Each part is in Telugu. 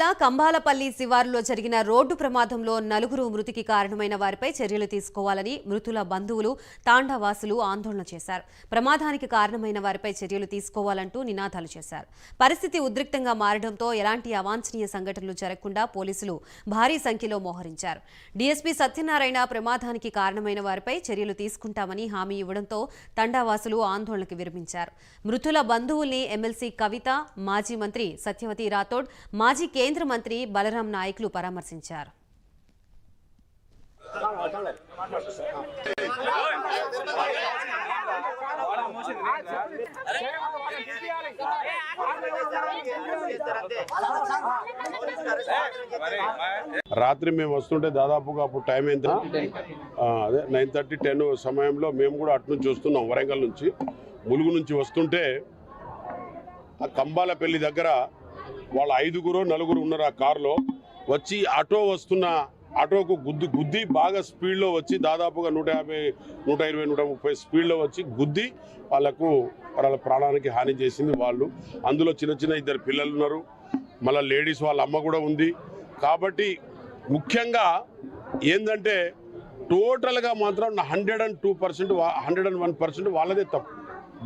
జిల్లా కంబాలపల్లి శివారులో జరిగిన రోడ్డు ప్రమాదంలో నలుగురు మృతికి కారణమైన వారిపై చర్యలు తీసుకోవాలని మృతుల బంధువులు తాండావాసులు ఆందోళన చేశారు. ప్రమాదానికి కారణమైన వారిపై చర్యలు తీసుకోవాలంటూ నినాదాలు చేశారు. పరిస్థితి ఉద్రిక్తంగా మారడంతో ఎలాంటి అవాంఛనీయ సంఘటనలు జరగకుండా పోలీసులు భారీ సంఖ్యలో మోహరించారు. డీఎస్పీ సత్యనారాయణ ప్రమాదానికి కారణమైన వారిపై చర్యలు తీసుకుంటామని హామీ ఇవ్వడంతో తండావాసులు ఆందోళనకు విరమించారు. మృతుల బంధువుల్ని ఎమ్మెల్సీ కవిత మాజీ మంత్రి సత్యవతి రాథోడ్ మాజీ కేంద్ర కేంద్ర మంత్రి బలరాం నాయకులు పరామర్శించారు. రాత్రి మేము వస్తుంటే దాదాపుగా అప్పుడు టైం ఎంత? అదే నైన్ థర్టీ టెన్ సమయంలో మేము కూడా అటు నుంచి వస్తున్నాం వరంగల్ నుంచి. ములుగు నుంచి వస్తుంటే ఆ కంబాలపల్లి దగ్గర వాళ్ళ ఐదుగురు నలుగురు ఉన్నారు ఆ కారులో. వచ్చి ఆటో వస్తున్న ఆటోకు గుద్ది గుద్ది బాగా స్పీడ్లో వచ్చి దాదాపుగా నూట యాభై నూట ఇరవై నూట ముప్పై స్పీడ్లో వచ్చి గుద్ది వాళ్ళకు వాళ్ళ ప్రాణానికి హాని చేసింది వాళ్ళు. అందులో చిన్న చిన్న ఇద్దరు పిల్లలు ఉన్నారు. మళ్ళీ లేడీస్ వాళ్ళ అమ్మ కూడా ఉంది. కాబట్టి ముఖ్యంగా ఏంటంటే టోటల్గా మాత్రం hundred and two percent hundred and one percent వాళ్ళదే తప్పు.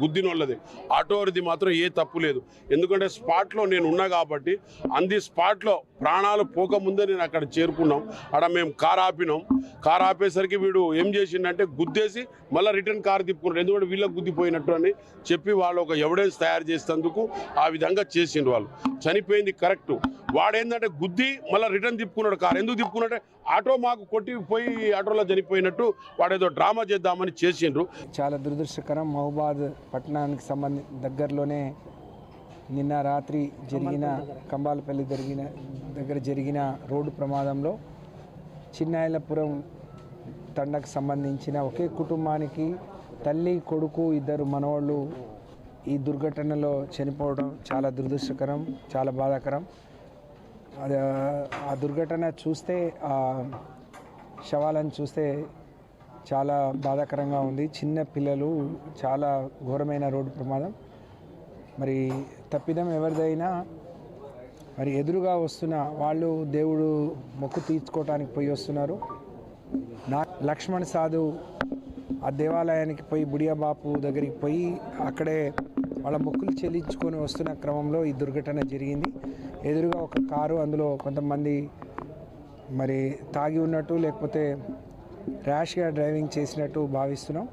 గుద్దినోళ్ళది వాళ్ళది మాత్రం ఏ తప్పు లేదు. ఎందుకంటే స్పాట్లో నేను ఉన్నా కాబట్టి అంది స్పాట్లో ప్రాణాలు పోకముందే నేను అక్కడ చేరుకున్నాం. అక్కడ మేము కార్ ఆపినాం. కార్ ఆపేసరికి వీడు ఏం చేసిండంటే గుద్దేసి మళ్ళీ రిటర్న్ కార్ తిప్పుకున్నాడు. ఎందుకంటే వీళ్ళకి గుద్దిపోయినట్టు అని చెప్పి వాళ్ళు ఒక ఎవిడెన్స్ తయారు చేసేందుకు ఆ విధంగా చేసిండు వాళ్ళు. చనిపోయింది కరెక్ట్ వాడేందంటే గుద్ది మళ్ళీ రిటర్న్ తిప్పుకున్నాడు కారు. ఎందుకు తిప్పుకున్నాడు ఆటో మాకు కొట్టిపోయి ఆటోలో చనిపోయినట్టు వాడేదో డ్రామా చేద్దామని చేసిండ్రు. చాలా దురదృష్టకరం మహబాద్ పట్టణానికి సంబంధించి దగ్గరలోనే నిన్న రాత్రి జరిగిన కంబాలపల్లి జరిగిన దగ్గర జరిగిన రోడ్డు ప్రమాదంలో చిన్నాయలపురం తండకు సంబంధించిన ఒకే కుటుంబానికి తల్లి కొడుకు ఇద్దరు మనవాళ్ళు ఈ దుర్ఘటనలో చనిపోవడం చాలా దురదృష్టకరం చాలా బాధాకరం. ఆ దుర్ఘటన చూస్తే శవాలను చూస్తే చాలా బాధాకరంగా ఉంది. చిన్న పిల్లలు చాలా ఘోరమైన రోడ్డు ప్రమాదం. మరి తప్పిదం ఎవరిదైనా మరి ఎదురుగా వస్తున్న వాళ్ళు దేవుడు మొక్కు తీర్చుకోవటానికి పోయి వస్తున్నారు. నా లక్ష్మణ్ సాధు ఆ దేవాలయానికి పోయి బుడియా బాపు దగ్గరికి పోయి అక్కడే వాళ్ళ మొక్కులు చెల్లించుకొని వస్తున్న క్రమంలో ఈ దుర్ఘటన జరిగింది. ఎదురుగా ఒక కారు అందులో కొంతమంది మరి తాగి ఉన్నట్టు లేకపోతే ర్యాష్గా డ్రైవింగ్ చేసినట్టు భావిస్తున్నాం.